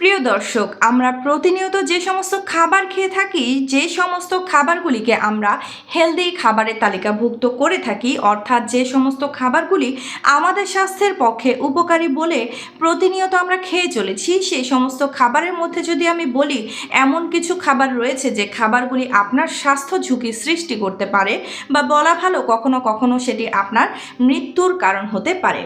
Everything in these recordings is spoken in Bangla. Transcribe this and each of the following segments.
প্রিয় দর্শক, আমরা প্রতিনিয়ত যে সমস্ত খাবার খেয়ে থাকি, যে সমস্ত খাবারগুলিকে আমরা হেলদি খাবারের তালিকাভুক্ত করে থাকি, অর্থাৎ যে সমস্ত খাবারগুলি আমাদের স্বাস্থ্যের পক্ষে উপকারী বলে প্রতিনিয়ত আমরা খেয়ে চলেছি সেই সমস্ত খাবারের মধ্যে যদি আমি বলি, এমন কিছু খাবার রয়েছে যে খাবারগুলি আপনার স্বাস্থ্য ঝুঁকি সৃষ্টি করতে পারে, বা বলা ভালো কখনো কখনো সেটি আপনার মৃত্যুর কারণ হতে পারে।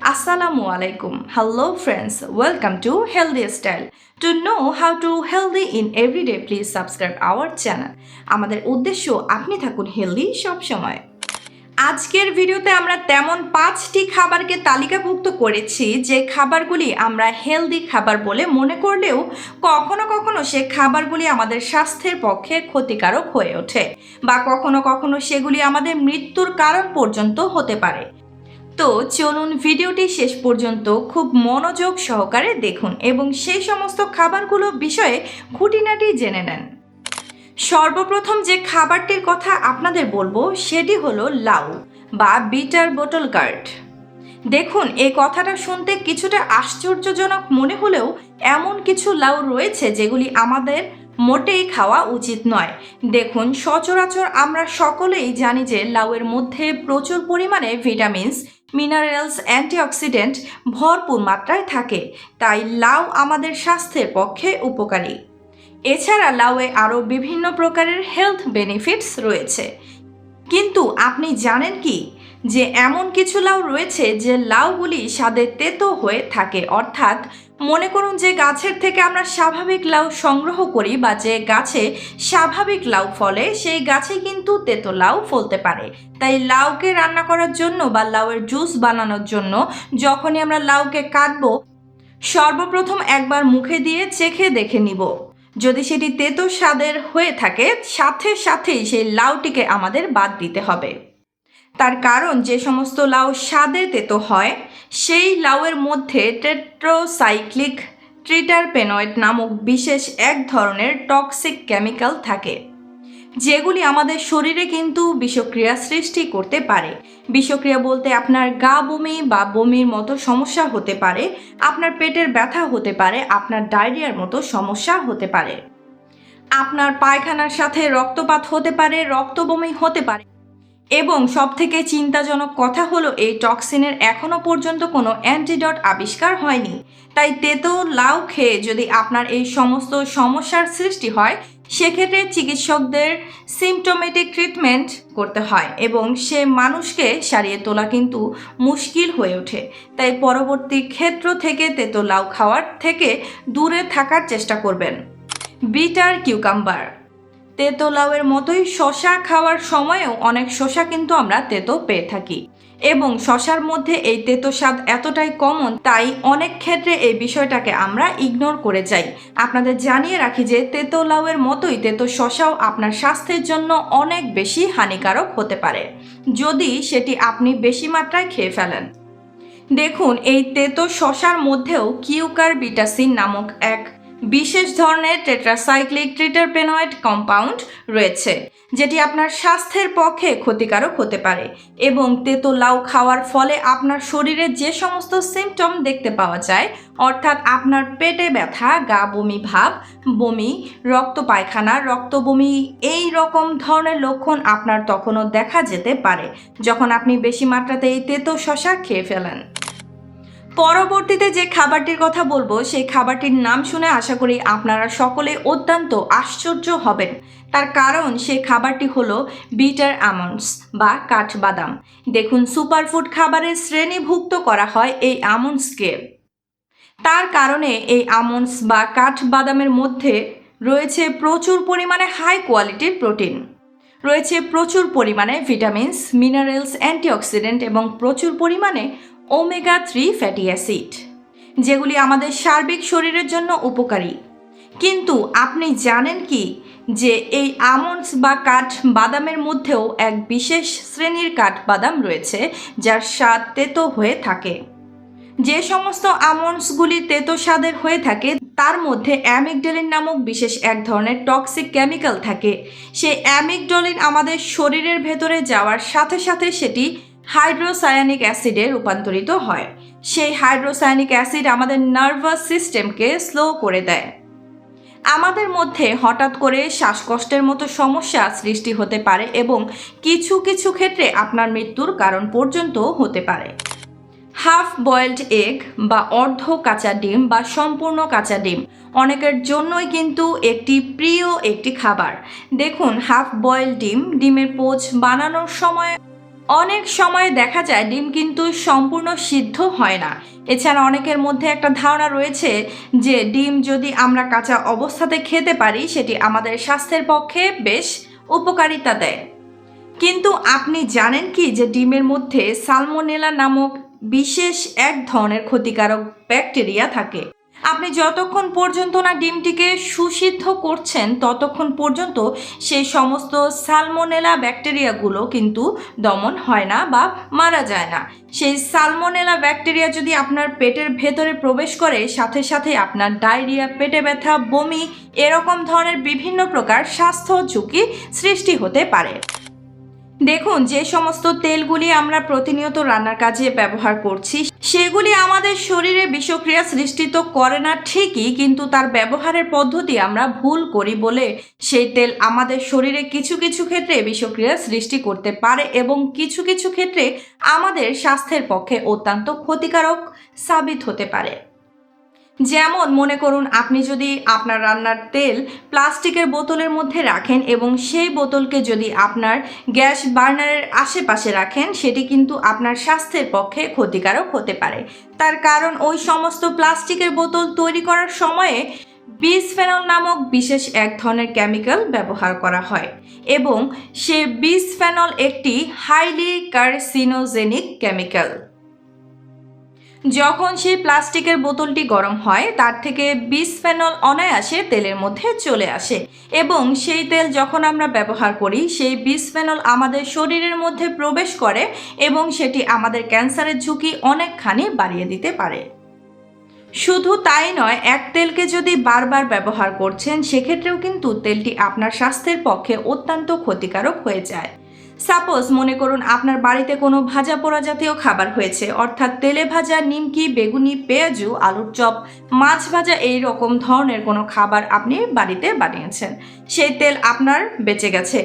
Assalamu alaikum. Hello friends. Welcome to Healthy Style. To know how to healthy in everyday, please subscribe our channel. আমাদের উদ্দেশ্য আপনি থাকুন হেলদি সব সময়। আজকের ভিডিওতে আমরা তেমন পাঁচটি খাবারকে তালিকাভুক্ত করেছি যে খাবারগুলি আমরা হেলদি খাবার বলে মনে করলেও কখনো কখনো সে খাবারগুলি আমাদের স্বাস্থ্যের পক্ষে ক্ষতিকারক হয়ে ওঠে বা কখনো কখনো সেগুলি আমাদের মৃত্যুর কারণ পর্যন্ত হতে পারে তো চলুন ভিডিওটি শেষ পর্যন্ত খুব মনোযোগ সহকারে দেখুন এবং সেই সমস্ত খাবারগুলো বিষয়ে খুঁটিনাটি জেনে নেন। সর্বপ্রথম যে খাবারটির কথা আপনাদের বলব, সেটি হলো লাউ বা বিটার বোটল কার্ড। দেখুন এই কথাটা শুনতে কিছুটা আশ্চর্যজনক মনে হলেও এমন কিছু লাউ রয়েছে যেগুলি আমাদের মোটেই খাওয়া উচিত নয়। দেখুন, সচরাচর আমরা সকলেই জানি যে লাউয়ের মধ্যে প্রচুর পরিমাণে ভিটামিনস মিনারেলস অ্যান্টিঅক্সিডেন্ট ভরপুর মাত্রায় থাকে, তাই লাউ আমাদের স্বাস্থ্যের পক্ষে উপকারী। এছাড়া লাউয়ে আরও বিভিন্ন প্রকারের হেলথ বেনিফিটস রয়েছে। কিন্তু আপনি জানেন কি? যে এমন কিছু লাউ রয়েছে যে লাউগুলি স্বাদে তেতো হয়ে থাকে। অর্থাৎ মনে করুন যে গাছের থেকে আমরা স্বাভাবিক লাউ সংগ্রহ করি বা যে গাছে স্বাভাবিক লাউ ফলে, সেই গাছে কিন্তু তেতো লাউ ফলতে পারে। তাই লাউকে রান্না করার জন্য বা লাউয়ের জুস বানানোর জন্য যখনই আমরা লাউকে কাটবো, সর্বপ্রথম একবার মুখে দিয়ে চেখে দেখে নিব। যদি সেটি তেতো স্বাদের হয়ে থাকে, সাথে সাথেই সেই লাউটিকে আমাদের বাদ দিতে হবে। তার কারণ যে সমস্ত লাউ স্বাদে তেতো হয়, সেই লাউয়ের মধ্যে টেট্রোসাইক্লিক ট্রিটারপেনয়েড নামক বিশেষ এক ধরনের টক্সিক কেমিক্যাল থাকে, যেগুলি আমাদের শরীরে কিন্তু বিষক্রিয়া সৃষ্টি করতে পারে। বিষক্রিয়া বলতে আপনার গা বমি বা বমির মতো সমস্যা হতে পারে, আপনার পেটের ব্যথা হতে পারে, আপনার ডায়রিয়ার মতো সমস্যা হতে পারে। আপনার পায়খানার সাথে রক্তপাত হতে পারে, রক্তবমি হতে পারে। এবং সবথেকে চিন্তাজনক কথা হলো, এই টক্সিনের এখনও পর্যন্ত কোনো অ্যান্টিডট আবিষ্কার হয়নি। তাই তেতো লাউ খেয়ে যদি আপনার এই সমস্ত সমস্যার সৃষ্টি হয়, সেক্ষেত্রে চিকিৎসকদের সিমটোমেটিক ট্রিটমেন্ট করতে হয় এবং সে মানুষকে সারিয়ে তোলা কিন্তু মুশকিল হয়ে ওঠে। তাই পরবর্তী ক্ষেত্র থেকে তেতো লাউ খাওয়ার থেকে দূরে থাকার চেষ্টা করবেন। বিটার কিউকাম্বার তেতো লাউয়ের মতোই শশা খাওয়ার সময়েও অনেক শশা কিন্তু আমরা তেতো পেয়ে থাকি। এবং শশার মধ্যে এই তেতো স্বাদ এতটাই কমন তাই অনেক ক্ষেত্রে এই বিষয়টাকে আমরা ইগনোর করে যাই। আপনাদের জানিয়ে রাখি যে তেতো লাউয়ের মতোই তেতো শশাও আপনার স্বাস্থ্যের জন্য অনেক বেশি হানিকারক হতে পারে। যদি সেটি আপনি বেশি মাত্রায় খেয়ে ফেলেন। দেখুন, এই তেতো শশার মধ্যেও কিউকার বিটাসিন নামক এক বিশেষ ধরনের টেট্রাসাইক্লিক ট্রিটারপেনয়েড কম্পাউন্ড রয়েছে, যেটি আপনার স্বাস্থ্যের পক্ষে ক্ষতিকারক হতে পারে এবং তেতো লাউ খাওয়ার ফলে আপনার শরীরে যে সমস্ত সিমটম দেখতে পাওয়া যায়, অর্থাৎ আপনার পেটে ব্যথা, গা বমি ভাব, বমি, রক্ত পায়খানা, রক্ত বমি, এই রকম ধরনের লক্ষণ আপনার তখনও দেখা যেতে পারে, যখন আপনি বেশি মাত্রাতে এই তেতো শশা খেয়ে ফেলেন। পরবর্তীতে যে খাবারটির কথা বলব, সেই খাবারটির নাম শুনে আশা করি আপনারা সকলে অত্যন্ত আশ্চর্য হবেন। তার কারণ সেই খাবারটি হলো বিটার আমন্ডস বা কাঠবাদাম। দেখুন, সুপারফুড খাবারের শ্রেণীভুক্ত করা হয় এই আমন্ডসকে। তার কারণে এই আমন্ডস বা কাঠবাদামের মধ্যে রয়েছে প্রচুর পরিমাণে হাই কোয়ালিটির প্রোটিন রয়েছে প্রচুর পরিমাণে ভিটামিনস মিনারেলস অ্যান্টিঅক্সিডেন্ট এবং প্রচুর পরিমাণে ওমেগা থ্রি ফ্যাটি অ্যাসিড, যেগুলি আমাদের সার্বিক শরীরের জন্য উপকারী। কিন্তু আপনি জানেন কি যে এই আমন্ডস বা কাঠ বাদামের মধ্যেও এক বিশেষ শ্রেণির কাঠ বাদাম রয়েছে, যার স্বাদ তেতো হয়ে থাকে। যে সমস্ত আমন্ডসগুলি তেতো স্বাদের হয়ে থাকে, তার মধ্যে অ্যামিগডালিন নামক বিশেষ এক ধরনের টক্সিক কেমিক্যাল থাকে। সেই অ্যামিকডলিন আমাদের শরীরের ভেতরে যাওয়ার সাথে সাথে সেটি হাইড্রোসায়ানিক অ্যাসিডে রূপান্তরিত হয়। সেই হাইড্রোসায়ানিক অ্যাসিড আমাদের নার্ভাস সিস্টেমকে স্লো করে দেয়। আমাদের মধ্যে হঠাৎ করে শ্বাসকষ্টের মতো সমস্যা সৃষ্টি হতে পারে এবং কিছু কিছু ক্ষেত্রে আপনার মৃত্যুর কারণ পর্যন্ত হতে পারে। হাফ বয়েলড এগ বা অর্ধ কাঁচা ডিম বা সম্পূর্ণ কাঁচা ডিম অনেকের জন্যই কিন্তু একটি প্রিয় একটি খাবার। দেখুন, হাফ বয়েল ডিম, ডিমের পোচ বানানোর সময় অনেক সময় দেখা যায় ডিম কিন্তু সম্পূর্ণ সিদ্ধ হয় না। এছাড়া অনেকের মধ্যে একটা ধারণা রয়েছে যে ডিম যদি আমরা কাঁচা অবস্থাতে খেতে পারি, সেটি আমাদের স্বাস্থ্যের পক্ষে বেশ উপকারিতা দেয়। কিন্তু আপনি জানেন কি যে ডিমের মধ্যে সালমোনেলা নামক বিশেষ এক ধরনের ক্ষতিকারক ব্যাকটেরিয়া থাকে? আপনি যতক্ষণ পর্যন্ত না ডিমটিকে সুসিদ্ধ করছেন, ততক্ষণ পর্যন্ত সেই সমস্ত সালমোনেলা ব্যাকটেরিয়াগুলো কিন্তু দমন হয় না বা মারা যায় না। সেই সালমোনেলা ব্যাকটেরিয়া যদি আপনার পেটের ভেতরে প্রবেশ করে, সাথে সাথে আপনার ডায়রিয়া, পেটে ব্যথা, বমি, এরকম ধরনের বিভিন্ন প্রকার স্বাস্থ্য ঝুঁকি সৃষ্টি হতে পারে। দেখুন, যে সমস্ত তেলগুলি আমরা প্রতিনিয়ত রান্নার কাজে ব্যবহার করছি, সেগুলি আমাদের শরীরে বিষক্রিয়া সৃষ্টি তো করে না ঠিকই, কিন্তু তার ব্যবহারের পদ্ধতি আমরা ভুল করি বলে সেই তেল আমাদের শরীরে কিছু কিছু ক্ষেত্রে বিষক্রিয়া সৃষ্টি করতে পারে এবং কিছু কিছু ক্ষেত্রে আমাদের স্বাস্থ্যের পক্ষে অত্যন্ত ক্ষতিকারক সাবিত হতে পারে। যেমন মনে করুন আপনি যদি আপনার রান্নার তেল প্লাস্টিকের বোতলের মধ্যে রাখেন এবং সেই বোতলকে যদি আপনার গ্যাস বার্নারের আশেপাশে রাখেন, সেটি কিন্তু আপনার স্বাস্থ্যের পক্ষে ক্ষতিকারক হতে পারে। তার কারণ ওই সমস্ত প্লাস্টিকের বোতল তৈরি করার সময়ে বিসফেনল নামক বিশেষ এক ধরনের কেমিক্যাল ব্যবহার করা হয় এবং সে বিসফেনল একটি হাইলি কার্সিনোজেনিক কেমিক্যাল। যখন সেই প্লাস্টিকের বোতলটি গরম হয়, তার থেকে বিষ বিসফেনল অনায়াসে তেলের মধ্যে চলে আসে এবং সেই তেল যখন আমরা ব্যবহার করি, সেই বিষ বিসফেনল আমাদের শরীরের মধ্যে প্রবেশ করে এবং সেটি আমাদের ক্যান্সারের ঝুঁকি অনেকখানি বাড়িয়ে দিতে পারে। শুধু তাই নয়, এক তেলকে যদি বারবার ব্যবহার করছেন, সেক্ষেত্রেও কিন্তু তেলটি আপনার স্বাস্থ্যের পক্ষে অত্যন্ত ক্ষতিকারক হয়ে যায়। সাপোজ মনে করুন আপনার বাড়িতে কোনো ভাজা পোড়া জাতীয় খাবার হয়েছে, অর্থাৎ তেলে ভাজা, নিমকি, বেগুনি, পেঁয়াজু, আলুর চপ, মাছ ভাজা এই রকম ধরনের কোনো খাবার আপনি বাড়িতে বানিয়েছেন। সেই তেল আপনার বেঁচে গেছে।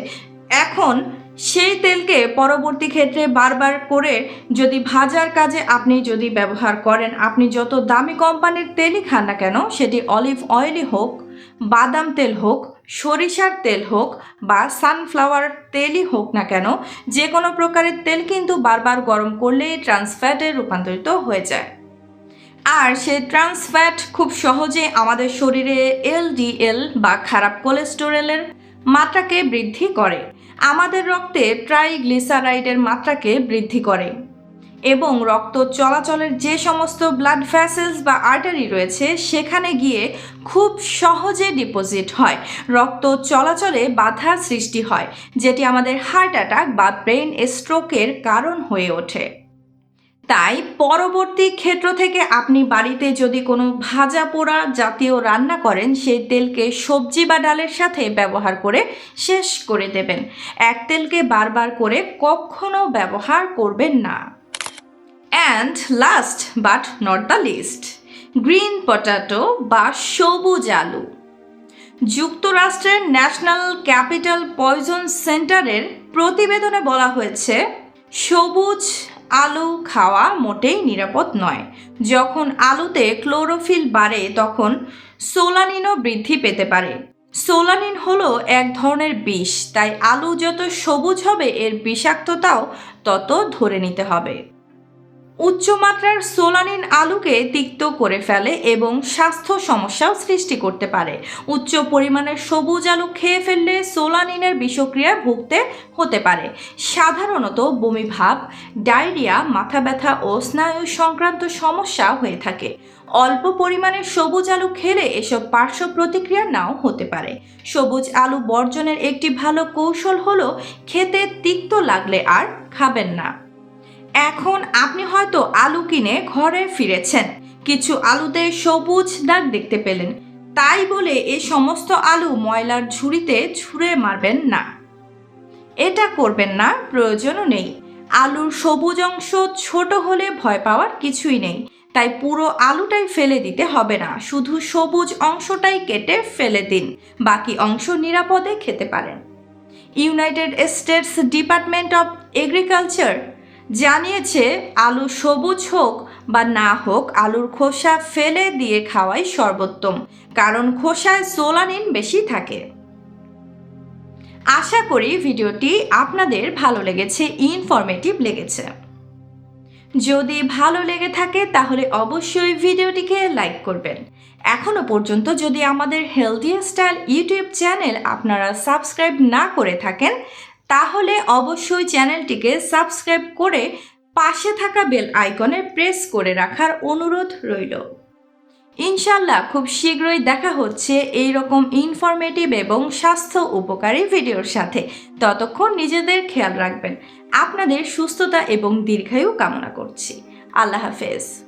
এখন সেই তেলকে পরবর্তী ক্ষেত্রে বারবার করে যদি ভাজার কাজে আপনি যদি ব্যবহার করেন, আপনি যত দামি কোম্পানির তেলই খান না কেন, সেটি অলিভ অয়েলই হোক, বাদাম তেল হোক সরিষার তেল হোক বা সানফ্লাওয়ার তেলই হোক না কেন যে কোনো প্রকারের তেল কিন্তু বারবার গরম করলেই ট্রান্সফ্যাটে রূপান্তরিত হয়ে যায়। আর সেই ট্রান্সফ্যাট খুব সহজে আমাদের শরীরে এলডিএল বা খারাপ কোলেস্টেরলের মাত্রাকে বৃদ্ধি করে। আমাদের রক্তে ট্রাইগ্লিসারাইডের মাত্রাকে বৃদ্ধি করে। এবং রক্ত চলাচলের যে সমস্ত ব্লাড ভ্যাসেলস বা আর্টারি রয়েছে, সেখানে গিয়ে খুব সহজে ডিপোজিট হয়। রক্ত চলাচলে বাধা সৃষ্টি হয়, যেটি আমাদের হার্ট অ্যাটাক বা ব্রেন স্ট্রোকের কারণ হয়ে ওঠে। তাই পরবর্তী ক্ষেত্র থেকে আপনি বাড়িতে যদি কোনো ভাজা পোড়া জাতীয় রান্না করেন, সেই তেলকে সবজি বা ডালের সাথে ব্যবহার করে শেষ করে দেবেন। এক তেলকে বারবার করে কখনো ব্যবহার করবেন না। And last but not the least green potato বা সবুজ আলু। যুক্তরাষ্ট্রের ন্যাশনাল ক্যাপিটাল পয়জন সেন্টারের প্রতিবেদনে বলা হয়েছে, সবুজ আলু খাওয়া মোটেই নিরাপদ নয়। যখন আলুতে ক্লোরোফিল বাড়ে, তখন সোলানিনও বৃদ্ধি পেতে পারে। সোলানিন হলো এক ধরনের বিষ, তাই আলু যত সবুজ হবে, এর বিষাক্ততাও তত ধরে নিতে হবে। উচ্চমাত্রার সোলানিন আলুকে তিক্ত করে ফেলে এবং স্বাস্থ্য সমস্যাও সৃষ্টি করতে পারে। উচ্চ পরিমাণের সবুজ আলু খেয়ে ফেললে সোলানিনের বিষক্রিয়া ভুগতে হতে পারে। সাধারণত বমিভাব, ডায়রিয়া, মাথা ব্যথা ও স্নায়ু সংক্রান্ত সমস্যা হয়ে থাকে। অল্প পরিমাণে সবুজ আলু খেলে এসব পার্শ্ব প্রতিক্রিয়া নাও হতে পারে। সবুজ আলু বর্জনের একটি ভালো কৌশল হলো খেতে তিক্ত লাগলে আর খাবেন না। এখন আপনি হয়তো আলু কিনে ঘরে ফিরেছেন। কিছু আলুতে সবুজ দাগ দেখতে পেলেন। তাই বলে এই সমস্ত আলু ময়লার ঝুড়িতে ছুঁড়ে মারবেন না। এটা করবেন না, প্রয়োজনও নেই। আলুর সবুজ অংশ ছোট হলে ভয় পাওয়ার কিছুই নেই। তাই পুরো আলুটাই ফেলে দিতে হবে না। শুধু সবুজ অংশটাই কেটে ফেলে দিন। বাকি অংশ নিরাপদে খেতে পারেন। United States Department of Agriculture জানিয়েছে, আলু সবুজ হোক বা না হোক, আলুর খোসা ফেলে দিয়ে খাওয়াই সর্বোত্তম, কারণ খোসায় সোলানিন বেশি থাকে। আশা করি ভিডিওটি আপনাদের ভালো লেগেছে, ইনফরমেটিভ লেগেছে। যদি ভালো লেগে থাকে, তাহলে অবশ্যই ভিডিওটিকে লাইক করবেন। এখনও পর্যন্ত যদি আমাদের হেলদি স্টাইল ইউটিউব চ্যানেল আপনারা সাবস্ক্রাইব না করে থাকেন তাহলে অবশ্যই চ্যানেলটিকে সাবস্ক্রাইব করে পাশে থাকা বেল আইকনে প্রেস করে রাখার অনুরোধ রইল। ইনশাল্লাহ খুব শীঘ্রই দেখা হচ্ছে এই রকম ইনফরমেটিভ এবং স্বাস্থ্য উপকারী ভিডিওর সাথে। ততক্ষণ নিজেদের খেয়াল রাখবেন। আপনাদের সুস্থতা এবং দীর্ঘায়ু কামনা করছি। আল্লাহ হাফেজ।